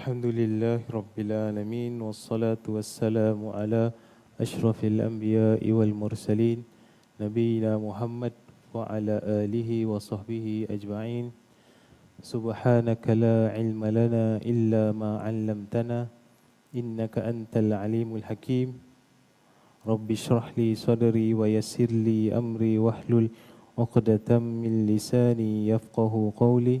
الحمد لله رب العالمين والصلاة والسلام على أشرف الأنبياء والمرسلين نبينا محمد وعلى آله وصحبه أجمعين. سبحانك لا علم لنا إلا ما علمتنا إنك أنت العليم الحكيم. رب اشرح لي صدري ويسر لي أمري واحلل عقدة من لساني يفقه قولي.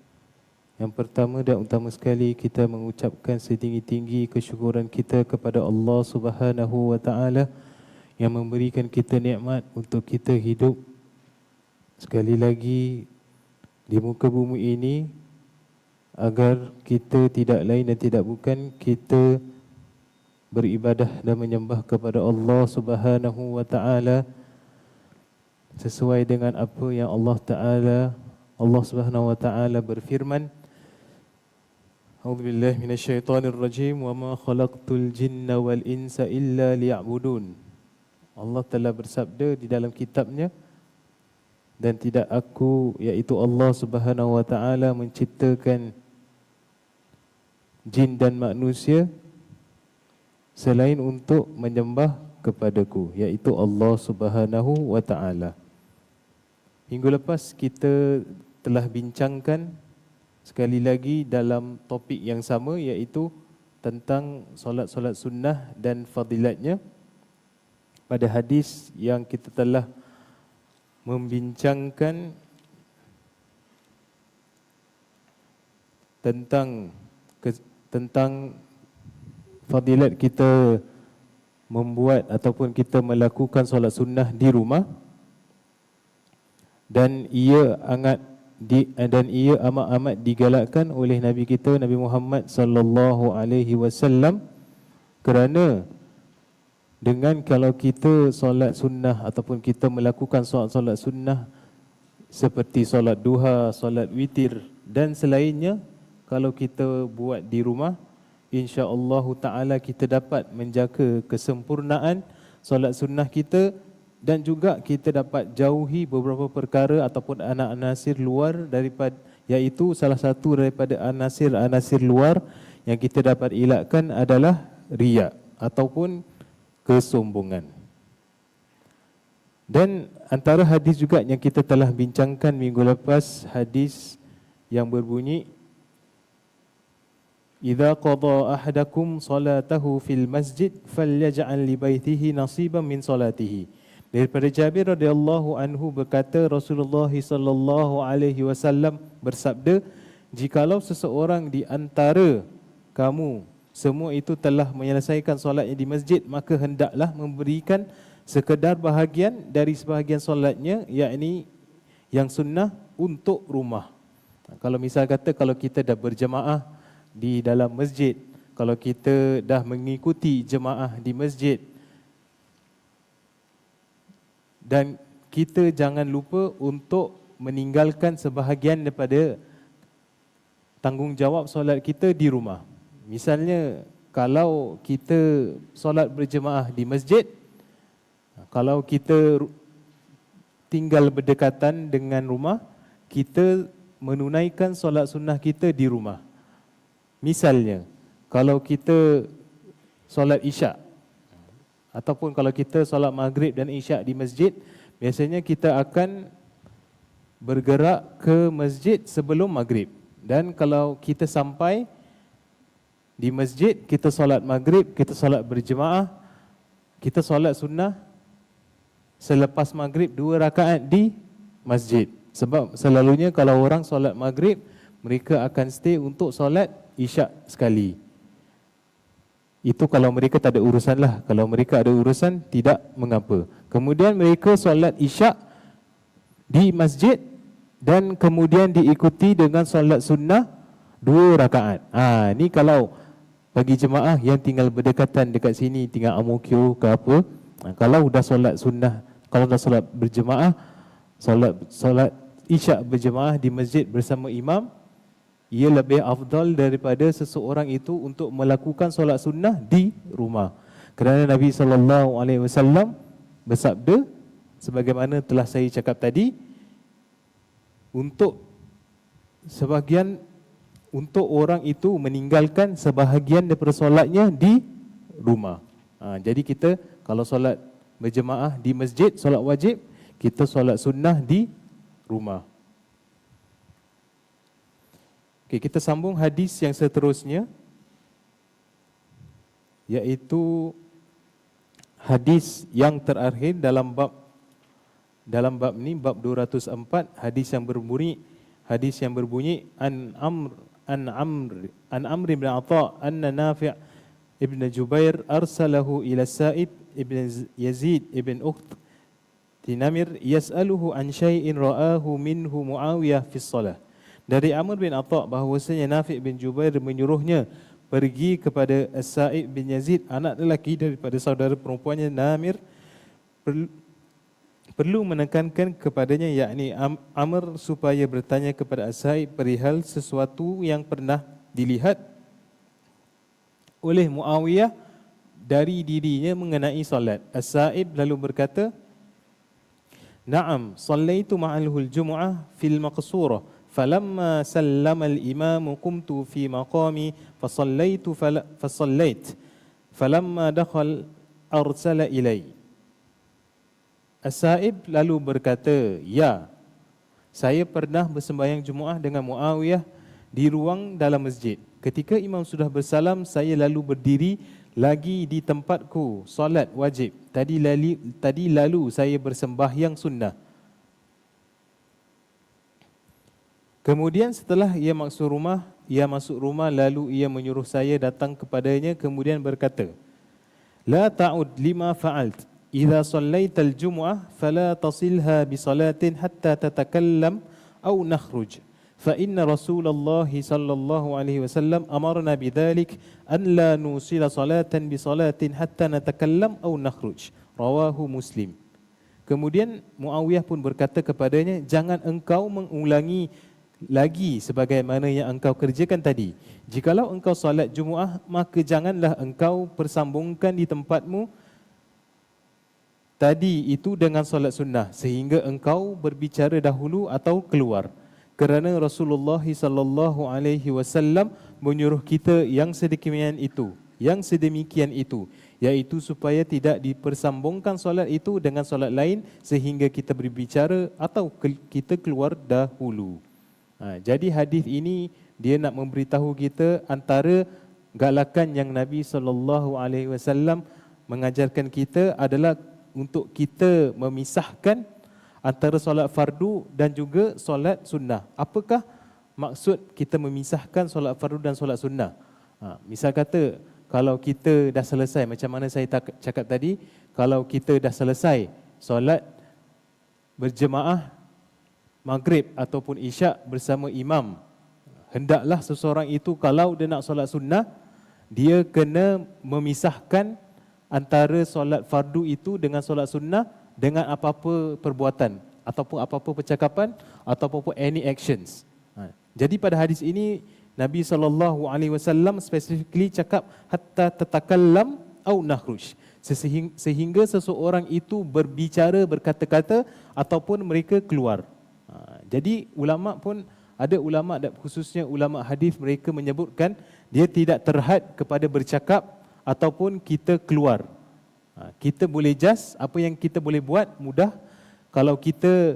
Yang pertama dan utama sekali kita mengucapkan setinggi-tinggi kesyukuran kita kepada Allah Subhanahu wa taala yang memberikan kita nikmat untuk kita hidup. Sekali lagi di muka bumi ini agar kita tidak lain dan tidak bukan kita beribadah dan menyembah kepada Allah Subhanahu wa taala sesuai dengan apa yang Allah taala Allah Subhanahu wa taala berfirman أعوذ بالله من الشيطان الرجيم وما خلقت الجن والإنس إلا ليعبدون Allah telah bersabda di dalam kitabnya dan tidak aku iaitu Allah Subhanahu wa taala menciptakan jin dan manusia selain untuk menyembah kepadaku iaitu Allah Subhanahu wa taala. Minggu lepas kita telah bincangkan sekali lagi dalam topik yang sama iaitu tentang solat-solat sunnah dan fadilatnya. Pada hadis yang kita telah membincangkan tentang tentang fadilat kita membuat ataupun kita melakukan solat sunnah di rumah dan ia sangat di, dan ia amat-amat digalakkan oleh Nabi kita Nabi Muhammad sallallahu alaihi wasallam kerana dengan kalau kita solat sunnah ataupun kita melakukan solat-solat sunnah seperti solat duha, solat witir dan selainnya kalau kita buat di rumah insya-Allah taala kita dapat menjaga kesempurnaan solat sunnah kita dan juga kita dapat jauhi beberapa perkara ataupun anak anasir luar daripada iaitu salah satu daripada anasir-anasir luar yang kita dapat elakkan adalah riak ataupun kesombongan. Dan antara hadis juga yang kita telah bincangkan minggu lepas hadis yang berbunyi Idza qada ahadakum salatahu fil masjid falyaj'al li baitihi nasiban min salatihi Daripada Jabir radhiyallahu anhu berkata Rasulullah sallallahu alaihi wasallam bersabda, "Jikalau seseorang di antara kamu semua itu telah menyelesaikan solatnya di masjid, maka hendaklah memberikan sekedar bahagian dari sebahagian solatnya, yakni yang sunnah untuk rumah." Kalau misal kata kalau kita dah berjemaah di dalam masjid, kalau kita dah mengikuti jemaah di masjid, dan kita jangan lupa untuk meninggalkan sebahagian daripada tanggungjawab solat kita di rumah. Misalnya kalau kita solat berjemaah di masjid, kalau kita tinggal berdekatan dengan rumah, kita menunaikan solat sunnah kita di rumah. Misalnya, kalau kita solat isyak Ataupun kalau kita solat maghrib dan isyak di masjid, biasanya kita akan bergerak ke masjid sebelum maghrib. Dan kalau kita sampai di masjid, kita solat maghrib, kita solat berjemaah, kita solat sunnah selepas maghrib dua rakaat di masjid. Sebab selalunya kalau orang solat maghrib, mereka akan stay untuk solat isyak sekali. Itu kalau mereka tak ada urusan lah. Kalau mereka ada urusan, tidak mengapa. Kemudian mereka solat isyak di masjid dan kemudian diikuti dengan solat sunnah dua rakaat. Ha, ni kalau bagi jemaah yang tinggal berdekatan dekat sini, tinggal Amokyo ke apa, ha, kalau dah solat sunnah, kalau dah solat berjemaah, solat solat isyak berjemaah di masjid bersama imam, ia lebih afdal daripada seseorang itu untuk melakukan solat sunnah di rumah. Kerana Nabi sallallahu alaihi wasallam bersabda sebagaimana telah saya cakap tadi untuk sebahagian untuk orang itu meninggalkan sebahagian daripada solatnya di rumah. Ha, jadi kita kalau solat berjemaah di masjid, solat wajib, kita solat sunnah di rumah. Okay, kita sambung hadis yang seterusnya yaitu hadis yang terakhir dalam bab dalam bab ni bab 204 hadis yang berbunyi hadis yang berbunyi an amr an Amr an Amr bin Atha anna Nafi' ibn Jubair arsalahu ila Sa'id ibn Yazid ibn Ukht Tinamir yas'aluhu an syai'in ra'ahu minhu Muawiyah fi salah. Dari Amr bin Atha bahwasanya Nafi' bin Jubair menyuruhnya pergi kepada Sa'id bin Yazid anak lelaki daripada saudara perempuannya Namir perlu menekankan kepadanya yakni Amr supaya bertanya kepada Asaib perihal sesuatu yang pernah dilihat oleh Muawiyah dari dirinya mengenai salat. Asaib lalu berkata, "Na'am, sallaitu ma'alhu al-jum'ah fil maqsurah, al-imam qumtu fi maqami fa sallaitu fa sallait. Falamma dakhal arsala ilayya." As-Sa'ib lalu berkata, Ya, saya pernah bersembahyang Jumaat dengan Muawiyah di ruang dalam masjid. Ketika imam sudah bersalam, saya lalu berdiri lagi di tempatku, solat wajib. Tadi lalu, tadi lalu saya bersembahyang sunnah. Kemudian setelah ia masuk rumah, ia masuk rumah lalu ia menyuruh saya datang kepadanya kemudian berkata, La ta'ud lima fa'alt. Idza sallaita al-jum'ah fala tasilha bi salatin hatta tatakallam aw nakhruj. Fa inna Rasulullah sallallahu alaihi wasallam amarna bidzalik an la nusila salatan bi salatin hatta natakallam aw nakhruj. Rawahu Muslim. Kemudian Muawiyah pun berkata kepadanya, jangan engkau mengulangi lagi sebagaimana yang engkau kerjakan tadi. Jikalau engkau salat Jumaat, maka janganlah engkau persambungkan di tempatmu tadi itu dengan solat sunnah sehingga engkau berbicara dahulu atau keluar kerana Rasulullah sallallahu alaihi wasallam menyuruh kita yang sedemikian itu yang sedemikian itu iaitu supaya tidak dipersambungkan solat itu dengan solat lain sehingga kita berbicara atau kita keluar dahulu ha, jadi hadis ini dia nak memberitahu kita antara galakan yang Nabi sallallahu alaihi wasallam mengajarkan kita adalah untuk kita memisahkan antara solat fardu dan juga solat sunnah. Apakah maksud kita memisahkan solat fardu dan solat sunnah? Ha, misal kata, kalau kita dah selesai, macam mana saya cakap tadi, kalau kita dah selesai solat berjemaah maghrib ataupun isyak bersama imam, hendaklah seseorang itu kalau dia nak solat sunnah, dia kena memisahkan antara solat fardu itu dengan solat sunnah dengan apa-apa perbuatan ataupun apa-apa percakapan ataupun any actions. Ha. Jadi pada hadis ini Nabi sallallahu alaihi wasallam specifically cakap hatta tatakallam au nakhruj sehingga seseorang itu berbicara berkata-kata ataupun mereka keluar. Jadi ulama pun ada ulama khususnya ulama hadis mereka menyebutkan dia tidak terhad kepada bercakap ataupun kita keluar. Ha, kita boleh just apa yang kita boleh buat mudah kalau kita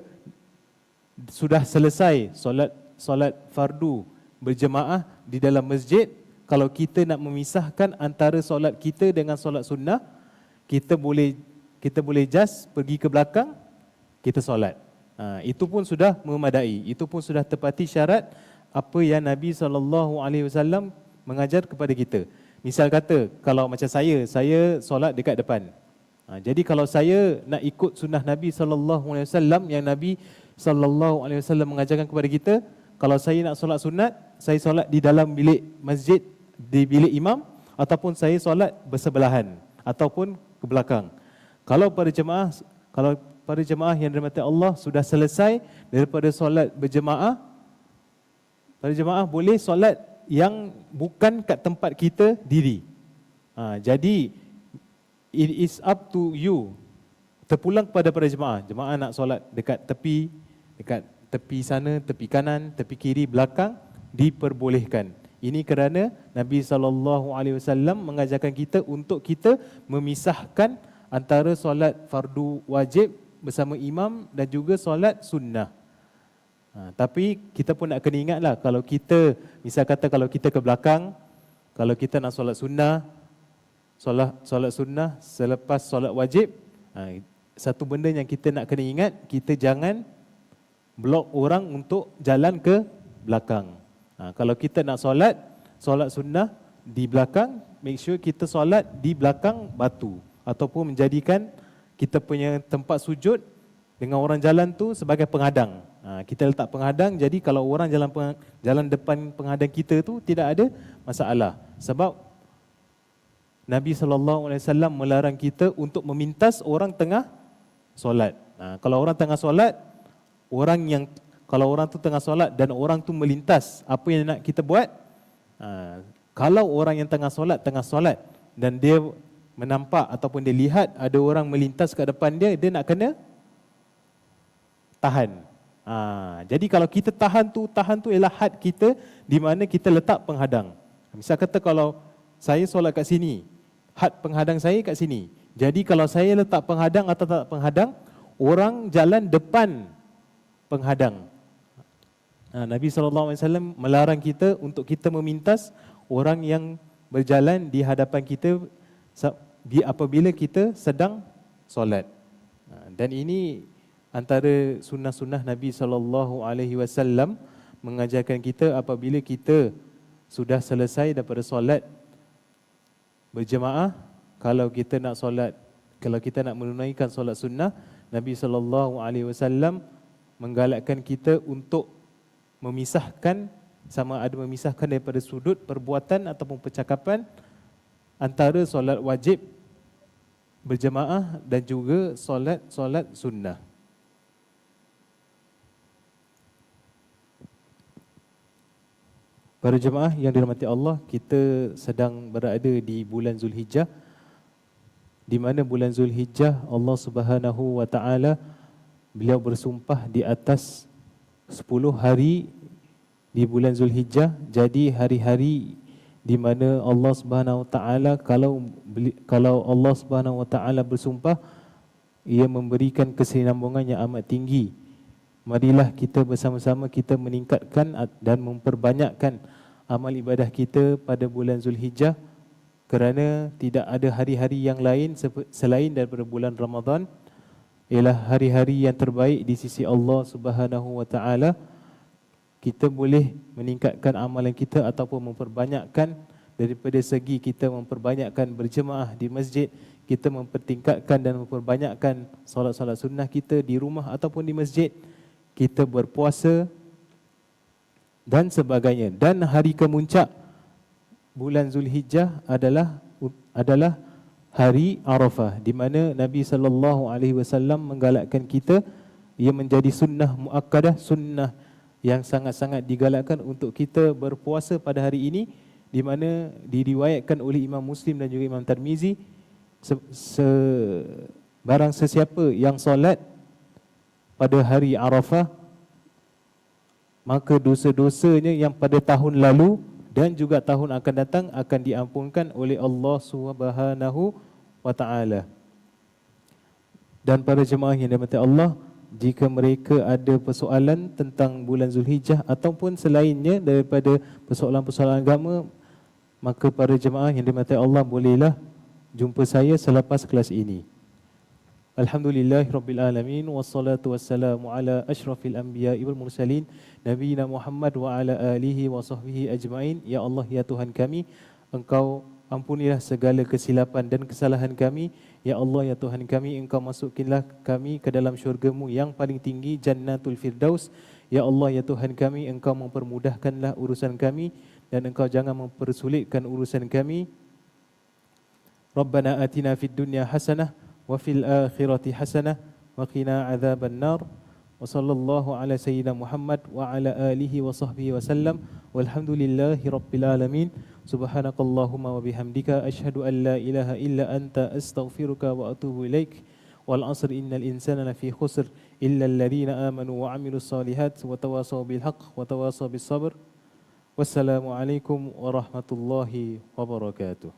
sudah selesai solat solat fardu berjemaah di dalam masjid kalau kita nak memisahkan antara solat kita dengan solat sunnah kita boleh kita boleh just pergi ke belakang kita solat ha, itu pun sudah memadai itu pun sudah tepati syarat apa yang Nabi saw mengajar kepada kita Misal kata, kalau macam saya, saya solat dekat depan. Ha, jadi kalau saya nak ikut sunnah Nabi wasallam yang Nabi wasallam mengajarkan kepada kita, kalau saya nak solat sunat, saya solat di dalam bilik masjid, di bilik imam, ataupun saya solat bersebelahan, ataupun ke belakang. Kalau para jemaah, kalau para jemaah yang dirahmati Allah sudah selesai daripada solat berjemaah, para jemaah boleh solat yang bukan kat tempat kita diri. Ha, jadi, it is up to you terpulang kepada para jemaah. Jemaah nak solat dekat tepi, dekat tepi sana, tepi kanan, tepi kiri, belakang diperbolehkan. Ini kerana Nabi sallallahu alaihi wasallam mengajarkan kita untuk kita memisahkan antara solat fardu wajib bersama imam dan juga solat sunnah. Ha, tapi kita pun nak kena ingatlah kalau kita misal kata kalau kita ke belakang, kalau kita nak solat sunnah, solat solat sunnah selepas solat wajib, ha, satu benda yang kita nak kena ingat, kita jangan blok orang untuk jalan ke belakang. Ha, kalau kita nak solat, solat sunnah di belakang, make sure kita solat di belakang batu ataupun menjadikan kita punya tempat sujud dengan orang jalan tu sebagai penghadang. Ha, kita letak penghadang, jadi kalau orang jalan jalan depan penghadang kita tu tidak ada masalah. Sebab Nabi SAW melarang kita untuk memintas orang tengah solat. Ha, kalau orang tengah solat, orang yang kalau orang tu tengah solat dan orang tu melintas, apa yang nak kita buat? Ha, kalau orang yang tengah solat tengah solat dan dia menampak ataupun dia lihat ada orang melintas ke depan dia, dia nak kena tahan. Ha, jadi kalau kita tahan tu, tahan tu ialah had kita di mana kita letak penghadang. Misal kata kalau saya solat kat sini, had penghadang saya kat sini. Jadi kalau saya letak penghadang atau tak penghadang, orang jalan depan penghadang. Ha, Nabi SAW melarang kita untuk kita memintas orang yang berjalan di hadapan kita apabila kita sedang solat. Ha, dan ini antara sunnah-sunnah Nabi SAW mengajarkan kita apabila kita sudah selesai daripada solat berjemaah kalau kita nak solat kalau kita nak menunaikan solat sunnah Nabi sallallahu alaihi wasallam menggalakkan kita untuk memisahkan sama ada memisahkan daripada sudut perbuatan ataupun percakapan antara solat wajib berjemaah dan juga solat solat sunnah. Para jemaah yang dirahmati Allah, kita sedang berada di bulan Zulhijjah di mana bulan Zulhijjah Allah Subhanahu wa taala beliau bersumpah di atas 10 hari di bulan Zulhijjah jadi hari-hari di mana Allah Subhanahu wa taala kalau kalau Allah Subhanahu wa taala bersumpah ia memberikan kesinambungan yang amat tinggi. Marilah kita bersama-sama kita meningkatkan dan memperbanyakkan amal ibadah kita pada bulan Zulhijjah kerana tidak ada hari-hari yang lain selain daripada bulan Ramadan. Ialah hari-hari yang terbaik di sisi Allah Subhanahu wa taala kita boleh meningkatkan amalan kita ataupun memperbanyakkan daripada segi kita memperbanyakkan berjemaah di masjid kita mempertingkatkan dan memperbanyakkan solat-solat sunnah kita di rumah ataupun di masjid kita berpuasa dan sebagainya. Dan hari kemuncak bulan Zulhijjah adalah adalah hari Arafah di mana Nabi sallallahu alaihi wasallam menggalakkan kita ia menjadi sunnah muakkadah sunnah yang sangat-sangat digalakkan untuk kita berpuasa pada hari ini di mana diriwayatkan oleh Imam Muslim dan juga Imam Tirmizi se, se barang sesiapa yang solat pada hari Arafah maka dosa-dosanya yang pada tahun lalu dan juga tahun akan datang akan diampunkan oleh Allah Subhanahu wa taala. Dan para jemaah yang dirahmati Allah, jika mereka ada persoalan tentang bulan Zulhijjah ataupun selainnya daripada persoalan-persoalan agama, maka para jemaah yang dirahmati Allah bolehlah jumpa saya selepas kelas ini. Alhamdulillah Rabbil Alamin Wassalatu wassalamu ala ashrafil anbiya wal mursalin Nabiina Muhammad wa ala alihi wa sahbihi ajma'in Ya Allah ya Tuhan kami Engkau ampunilah segala kesilapan dan kesalahan kami Ya Allah ya Tuhan kami Engkau masukinlah kami ke dalam syurgamu yang paling tinggi Jannatul Firdaus Ya Allah, ya Tuhan kami, Engkau mempermudahkanlah urusan kami dan Engkau jangan mempersulitkan urusan kami. Rabbana atina fid dunya hasanah wa fil akhirati hasanah wa qina adzaban nar. Wa sallallahu ala sayyidina Muhammad wa ala alihi wa sahbihi wa sallam. Walhamdulillahi rabbil alamin. Subhanakallahumma wa bihamdika ashhadu an la ilaha illa anta astaghfiruka wa atubu ilaik. والعصر إن الإنسان لفي خسر إلا الذين آمنوا وعملوا الصالحات وتواصوا بالحق وتواصوا بالصبر والسلام عليكم ورحمة الله وبركاته